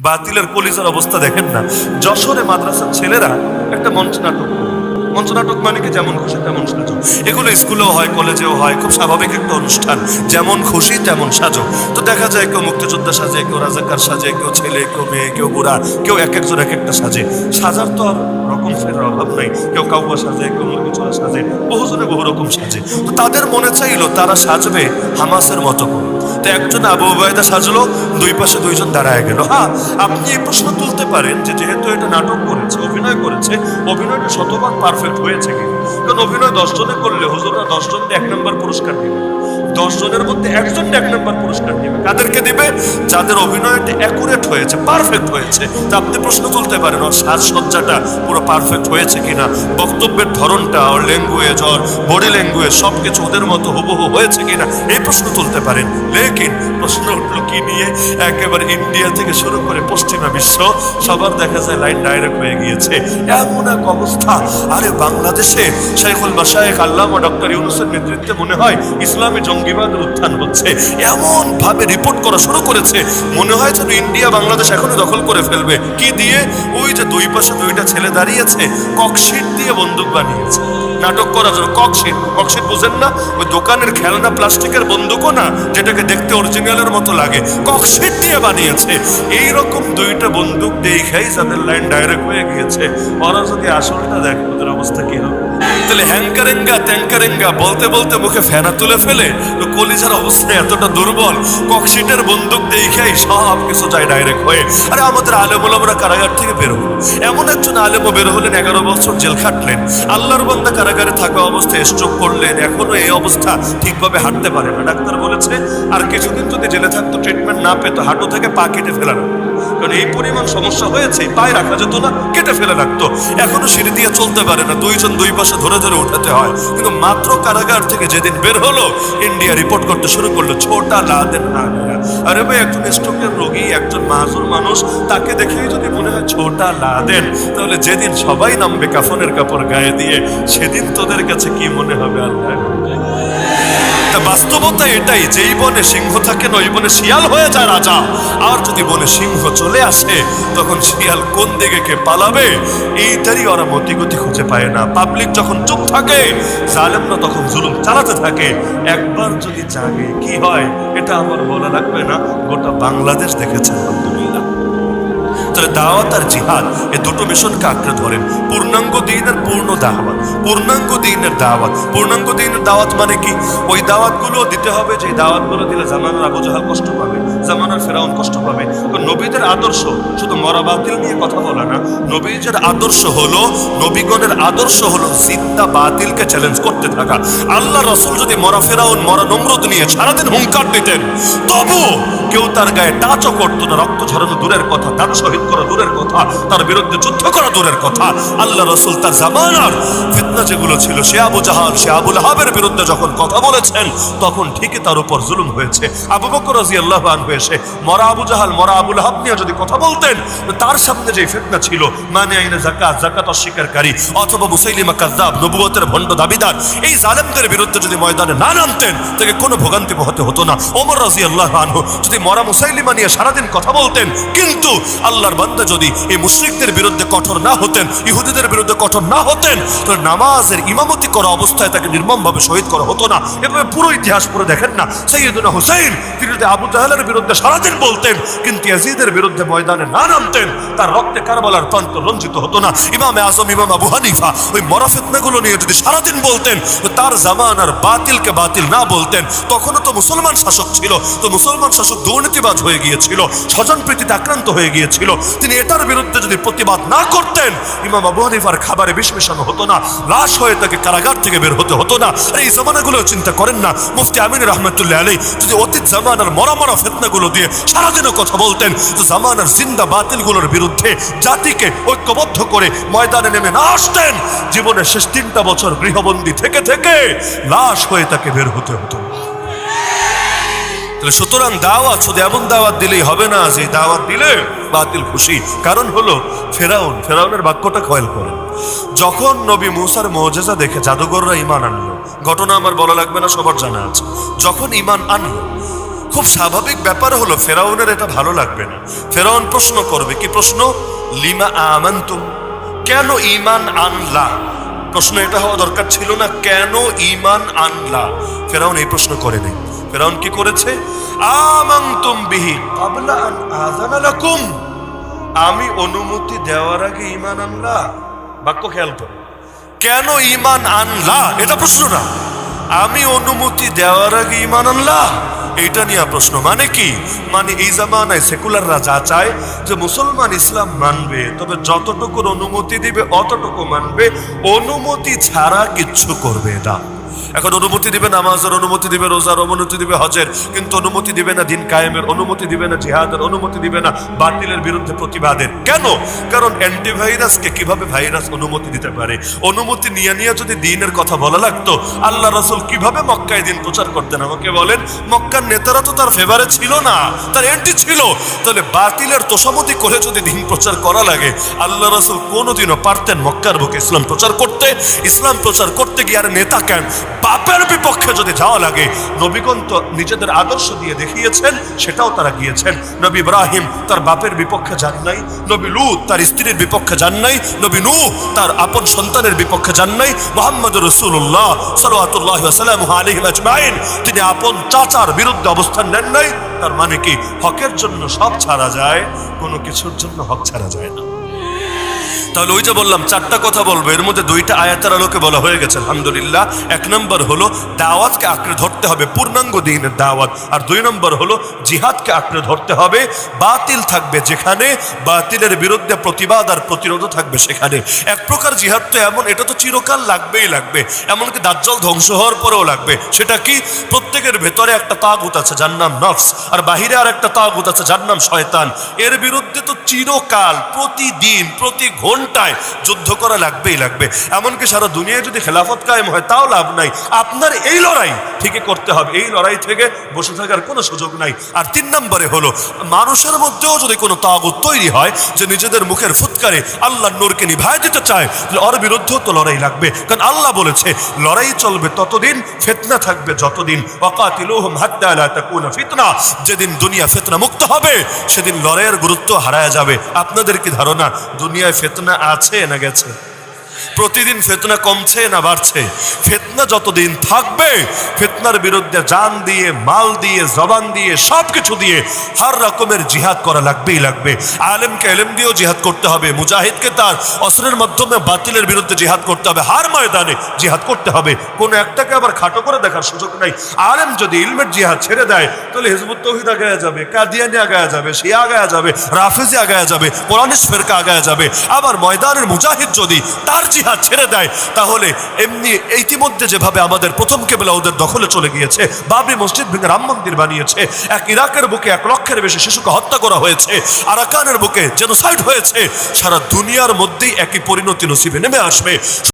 বাতিলের কলিজার অবস্থা দেখেন না। যশোরে মাদ্রাসার ছেলেরা একটা মঞ্চ নাটক মঞ্চনাটক মানে কি? যেমন খুশি, তেমন সাজো। এগুলো স্কুলেও হয়, কলেজেও হয়, খুব স্বাভাবিক একটা অনুষ্ঠান। যেমন খুশি, তেমন সাজো। তো দেখা যায় কেউ মুক্তিযোদ্ধা সাজে, কেউ রাজাকার সাজে, কেউ ছেলে, কেউ মেয়ে, কেউ বুড়া, কেউ এক একজন এক একটা সাজে। সাজার তো আর রকম ফেরার অভাব কেউ কাউয়া সাজে, কেউ মুরগি চোরা সাজে। বহুজনে বহু রকম সাজে। তো তাদের মনে চাইলো তারা সাজবে হামাসের মতো করে। তো একজন আবু উবায়দা সাজলো, দুই পাশে দুইজন দাঁড়ায় গেল। হ্যাঁ আপনি এই প্রশ্ন তুলতে পারেন যে যেহেতু এটা নাটক করেছে, অভিনয় করেছে, অভিনয়টা শতভাগ পারফেক্ট হয়েছে কি কারণ অভিনয় দশ জনে করলে হুজুররা দশ জনকে এক নম্বর পুরস্কার দিবে। দশ জনের মধ্যে একজন এক নম্বর পুরস্কার দিবে কাদেরকে দিবে? যাদের অভিনয়টা অ্যাকুরেট হয়েছে পারফেক্ট হয়েছে। তা আপনি প্রশ্ন তুলতে পারেন, ওর সাজসজ্জাটা পুরো পারফেক্ট হয়েছে কিনা? বক্তব্যের ধরনটা, ওর ল্যাঙ্গুয়েজ ওর বডি ল্যাঙ্গুয়েজ সব কিছু ওদের মতো হুবহু হয়েছে কিনা? এই প্রশ্ন তুলতে পারেন। লেকিন প্রশ্ন উঠল কি নিয়ে? একেবারে ইন্ডিয়া থেকে শুরু করে পশ্চিমা বিশ্ব, সবার দেখা যায় লাইন ডাইরেক্ট হয়ে গিয়েছে। এমন এক অবস্থা। আরে বাংলাদেশে শেখুল বাসায়েক আল্লামা ডক্টর ইউনুসের নেতৃত্বে মনে হয় ইসলামী জঙ্গিবাদের উত্থান হচ্ছে। এমন ভাবে রিপোর্ট করা শুরু করেছে। মনে হয় যেন ইন্ডিয়া, বাংলাদেশ এখনও দখল করে ফেলবে। কি দিয়ে? ওই যে দুই পাশে দুইটা ছেলে দাঁড়িয়েছে ককশিট দিয়ে বন্দুক বানিয়েছে। নাটক করার জন্য। ককশিট ককশিট বুঝেন না? ওই দোকানের খেলনা প্লাস্টিকের বন্দুকও না, যেটাকে দেখতে অরিজিনালের মতো লাগে। ককশিট দিয়ে বানিয়েছে। এই রকম দুইটা বন্দুক দেখেই যাদের লাইন ডাইরেক্ট হয়ে গিয়েছে। ওরা যদি আসলটা দেখে, ওদের অবস্থা কি হবে? তাহলে হ্যাঙ্কারেঙ্গা ট্যাঙ্কারেঙ্গা বলতে বলতে মুখে ফেনা তুলে ফেলে, তো কলিজার অবস্থা এতটা দুর্বল। ককশিটের বন্দুক দেখেই সব কিছু যায় ডাইরেক্ট হয়ে। আরে আমাদের আলেমুলামরা কারাগার থেকে বের হলো। এমন একজন আলেমও বের হলেন এগারো বছর জেল খাটলেন। আল্লাহর বান্দা কারাগারে থাকা অবস্থায় স্ট্রোক করলেন, এখনও এই অবস্থা ঠিকভাবে হাঁটতে পারে না ডাক্তার বলেছে, আর কিছুদিন যদি জেলে থাকতো ট্রিটমেন্ট না পেতো, হাঁটু থেকে পা কেটে ফেলা লাগতো। কারণ এই পরিমাণ সমস্যা হয়েছে পায়ে রাখা যেত না কেটে ফেলে রাখতো। এখনও সিঁড়ি দিয়ে চলতে পারে না, দুইজন দুই পাশে ধরে ধরে উঠাতে হয়। কিন্তু মাত্র কারাগার থেকে যেদিন বের হলো, ইন্ডিয়া রিপোর্ট করতে শুরু করল, ছোটা লাদেন আরে ভাই, একজন স্ট্রোকের রোগী, একজন মাহুর মানুষ, তাকে দেখেই যদি মনে হয় ছোটা লাদেন, তাহলে যেদিন সবাই নামবে কাফনের কাপড় গায়ে দিয়ে, সেদিন তোদের কাছে কি মনে হবে আল্লাহ? বাস্তবতা এটাই, যেই বনে সিংহ থাকে না, ওই বনে শিয়াল হয়ে যায় রাজা। আর যদি বনে সিংহ চলে আসে, তখন শিয়াল কোন দিকে কে পালাবে, এইটারই ওরা মতিগতি খুঁজে পায় না। পাবলিক যখন চুপ থাকে, জালেমরা তখন জুলুম চালাতে থাকে। একবার যদি জাগে, কি হয়, এটা আমার বলা লাগবে না, গোটা বাংলাদেশ দেখেছে। তাহলে দাওয়াত আর জিহাদ এই দুটো মিশনকে আঁকড়ে ধরেন। পূর্ণাঙ্গ দিনের পূর্ণ দাওয়াত। পূর্ণাঙ্গ দিনের দাওয়াত। পূর্ণাঙ্গ দিনের দাওয়াত মানে কি? ওই দাওয়াতগুলো দিতে হবে যে দাওয়াতগুলো দিলে জামানার আবু জাহাল কষ্ট পাবে, জামানার ফেরাউন কষ্ট পাবে। নবীদের আদর্শ, শুধু মরা বাতিল নিয়ে কথা বলা না, নবীদের আদর্শ হলো, নবীগণের আদর্শ হলো জিদ্দা বাতিলকে চ্যালেঞ্জ করতে থাকা। আল্লাহ রসুল যদি মরা ফেরাউন, মরা নমরুদ নিয়ে সারাদিন হুঙ্কার দিতেন তবু কেউ তার গায়ে টাচও করতো না, রক্ত ঝরানো দূরের কথা, তার শহীদ করা দূরের কথা, তার বিরুদ্ধে যুদ্ধ করা দূরের কথা। আল্লাহ রসুল তার জামানার ফিতনা যেগুলো ছিল, সে আবু জাহাল, সে আবুল হাবের বিরুদ্ধে যখন কথা বলেছেন, তখন ঠিকই তার উপর জুলুম হয়েছে। আবু বকর রাজি আল্লাহ হয়েছে মরা আবু জাহাল, মরা আবুল হাব নিয়ে যদি কথা বলতেন তার সামনে যে ফিতনা ছিল মানে আইনে জাকাত জাকাত অস্বীকারী, অথবা মুসাইলিমা কাদ্দাব নবুয়তের ভণ্ড দাবিদার, এই জালেমদের বিরুদ্ধে যদি ময়দানে না নামতেন, তাকে কোনো ভোগান্তি পোহাতে হতো না। ওমর রাজি আল্লাহ আনহু যদি মরা মুসাইলিমা নিয়ে সারাদিন কথা বলতেন, কিন্তু আল্লাহর বান্দা যদি এই মুশরিকদের বিরুদ্ধে কঠোর না হতেন, ইহুদিদের বিরুদ্ধে কঠোর না হতেন তো নামাজের ইমামতি করা অবস্থায় তাকে নির্মমভাবে শহীদ করা হতো না। এভাবে পুরো ইতিহাস পুরো দেখেন না সৈয়দুনা হুসাইন, তিনি আবু জাহালের বিরুদ্ধে সারাদিন বলতেন, কিন্তু ইয়াজিদের বিরুদ্ধে ময়দানে না নামতেন, তার রক্তে কারবালার প্রান্ত রঞ্জিত হতো না। ইমামে আজম, ইমাম আবু হানিফা ওই মরাফিতনাগুলো নিয়ে যদি সারাদিন বলতেন তার জামানার বাতিলকে বাতিল না বলতেন, তখনও তো মুসলমান শাসক ছিল, তো মুসলমান শাসক দুর্নীতিবাজ হয়ে গিয়েছিল, স্বজন প্রীতিতে আক্রান্ত হয়ে গিয়েছিল তিনি এটার বিরুদ্ধে যদি প্রতিবাদ না করতেন, ইমাম আবু হানিফার খাবারে বিষ মেশানো হতো না, লাশ হয়ে তাকে কারাগার থেকে বের হতে হতো না। আর এই জামানাগুলো চিন্তা করেন না। মুফতি আমিন রহমতুল্লাহ আলী যদি অতীত জামানার মরা মরা ফেতনাগুলো দিয়ে সারাদিনও কথা বলতেন, তো জামানার জিন্দা বাতিলগুলোর বিরুদ্ধে জাতিকে ঐক্যবদ্ধ করে ময়দানে নেমে না আসতেন। জীবনের শেষ তিনটা বছর গৃহবন্দী থেকে থেকে লাশ হয়ে তাকে বের হতে হতো তাহলে সুতরাং দাওয়াত শুধু এমন দাওয়াত দিলেই হবে না যে দাওয়াত দিলে বাতিল খুশি। কারণ হলো, ফেরাউন, ফেরাউনের বাক্যটা কয়েল করেন। যখন নবী মুসার মৌজেজা দেখে জাদুঘররা ইমান আনলো, ঘটনা আমার বলা লাগবে না, সবার জানা আছে। যখন ইমান আনলো, খুব স্বাভাবিক ব্যাপার হলো, ফেরাউনের এটা ভালো লাগবে না। ফেরাউন প্রশ্ন করবে, কি প্রশ্ন? লিমা আমান্তুম। কেন ইমান আনলা? প্রশ্ন এটা হওয়া দরকার ছিল না, কেন ইমান আনলা? ফেরাউন এই প্রশ্ন করে নেই ফেরাউন কি করেছে? আমান্তুম বিহি। ক্বাবলা আন আযানা লাকুম। আমি অনুমতি দেওয়ার আগে ইমান আনলা? বাক্য খেয়াল করো। কেন ইমান আনলা? এটা প্রশ্ন না। আমি অনুমতি দেওয়ার আগে ইমান আনলা? এটা নিয়ে প্রশ্ন মানে কি? মানে এই জামানায় সেকুলাররা যা চায় যে মুসলমান ইসলাম মানবে তবে যতটুকুর অনুমতি দিবে অতটুকু মানবে। অনুমতি ছাড়া কিচ্ছু করবে না। এখন অনুমতি দিবে নামাজের, অনুমতি দিবে রোজার, অনুমতি দিবে হজের, কিন্তু অনুমতি দিবে না দিন কায়েমের, অনুমতি দিবে না জিহাদের, অনুমতি দিবে না বাতিলের বিরুদ্ধে প্রতিবাদের। কেন? কারণ অ্যান্টিভাইরাসকে কীভাবে ভাইরাস অনুমতি দিতে পারে? অনুমতি নিয়ে নিয়ে যদি দিনের কথা বলা লাগতো, আল্লাহ রাসুল কীভাবে মক্কায় দিন প্রচার করতেন? আমাকে বলেন, মক্কার নেতারা তো তার ফেভারে ছিল না, তার অ্যান্টি ছিল। তাহলে বাতিলের তোষামতি করে যদি দিন প্রচার করা লাগে, আল্লাহ রাসুল কোনোদিনও পারতেন মক্কার বুকে ইসলাম প্রচার করতে। ইসলাম প্রচার করতে গিয়ে আর নেতা কেন? বাপের বিপক্ষে যদি যাওয়া লাগে, নবীগণ তো নিজেদের আদর্শ দিয়ে দেখিয়েছেন, সেটাও তারা গিয়েছেন। নবী ইব্রাহিম তার বাপের বিপক্ষে যান নাই, নবী লুত তার স্ত্রীর বিপক্ষে যান নাই, নবী নূ তার আপন সন্তানের বিপক্ষে যান নাই। মোহাম্মদ রসুল্লাহ সাল্লাহ সাল্লাম আলহিম আজমাইন, তিনি আপন চাচার বিরুদ্ধে অবস্থান নেন নাই, তার মানে কি হকের জন্য সব ছাড়া যায়, কোনো কিছুর জন্য হক ছাড়া যায় না। তাহলে ওই যে বললাম, চারটা কথা বলব। এর মধ্যে দুইটা আয়াতের আলোকে বলা হয়ে গেছে, আলহামদুলিল্লাহ। এক নম্বর হলো, দাওয়াতকে আঁকড়ে ধরতে হবে, পূর্ণাঙ্গ দিনের দাওয়াত। আর দুই নম্বর হলো, জিহাদকে আঁকড়ে ধরতে হবে, বাতিল থাকবে যেখানে, বাতিলের বিরুদ্ধে প্রতিবাদ আর প্রতিরোধ থাকবে সেখানে। এক প্রকার জিহাদ তো এমন, এটা তো চিরকাল লাগবেই লাগবে। এমনকি দাজ্জাল ধ্বংস হওয়ার পরেও লাগবে। সেটা কি? প্রত্যেকের ভেতরে একটা তাগুত আছে, যার নাম নফস, আর বাহিরে আর একটা তাগুত আছে, যার নাম শয়তান। এর বিরুদ্ধে তো চিরকাল, প্রতিদিন, প্রতি ঘন্টায় যুদ্ধ করা লাগবেই লাগবে। এমনকি সারা দুনিয়ায় যদি খেলাফত কায়েম হয়, তাও লাভ নাই। আপনার এই লড়াই ঠিকই করতে হবে। এই লড়াই থেকে বসে থাকার কোনো সুযোগ নাই। আর তিন নম্বরে হলো, মানুষের মধ্যেও যদি কোনো তাগুত তৈরি হয়, যে নিজেদের মুখের ফুৎকারে আল্লাহ নূরকে নিভায় দিতে চায়, তাহলে ওর বিরুদ্ধেও তো লড়াই লাগবে। কারণ আল্লাহ বলেছে, লড়াই চলবে ততদিন, ফেতনা থাকবে যতদিন। তাকুনা ফিতনা। যেদিন দুনিয়া ফেতনা মুক্ত হবে, সেদিন লড়াইয়ের গুরুত্ব হারায় যাবে। আপনাদের কি ধারণা? দুনিয়ায় ফেতনা আছে না গেছে? প্রতিদিন ফেতনা কমছে না বাড়ছে? ফেতনা যতদিন থাকবে ফেতনার বিরুদ্ধে জান দিয়ে, মাল দিয়ে, জবান দিয়ে সব কিছু দিয়ে হর রকমের জিহাদ করা লাগবেই লাগবে। আলেমকে এলেম দিয়েও জিহাদ করতে হবে, মুজাহিদকে তার অস্ত্রের মাধ্যমে বাতিলের বিরুদ্ধে জিহাদ করতে হবে, হার ময়দানে জিহাদ করতে হবে। কোনো একটাকে আবার খাটো করে দেখার সুযোগ নাই। আলেম যদি ইলমের জিহাদ ছেড়ে দেয়, তাহলে হিজবুত তৌহিদ আগায়া যাবে, কাদিয়ানি আগায়া যাবে, শিয়া আগায়া যাবে, রাফেজি আগায়া যাবে কোরআনিস ফেরকা আগায়া যাবে। আবার ময়দানের মুজাহিদ যদি তার জিহাদ ছেড়ে দেয়, তাহলে এমনি ইতিমধ্যে যেভাবে আমাদের প্রথম কেবলা ওদের দখলে চলে গিয়েছে। বাবরি মসজিদ ভেঙে রাম মন্দির বানিয়েছে। এক ইরাকের বুকে এক লক্ষের বেশি শিশুকে হত্যা করা হয়েছে। আরাকানের বুকে যেন জেনোসাইড হয়েছে। সারা দুনিয়ার মধ্যেই একই পরিণতি নসিবে নেমে আসবে।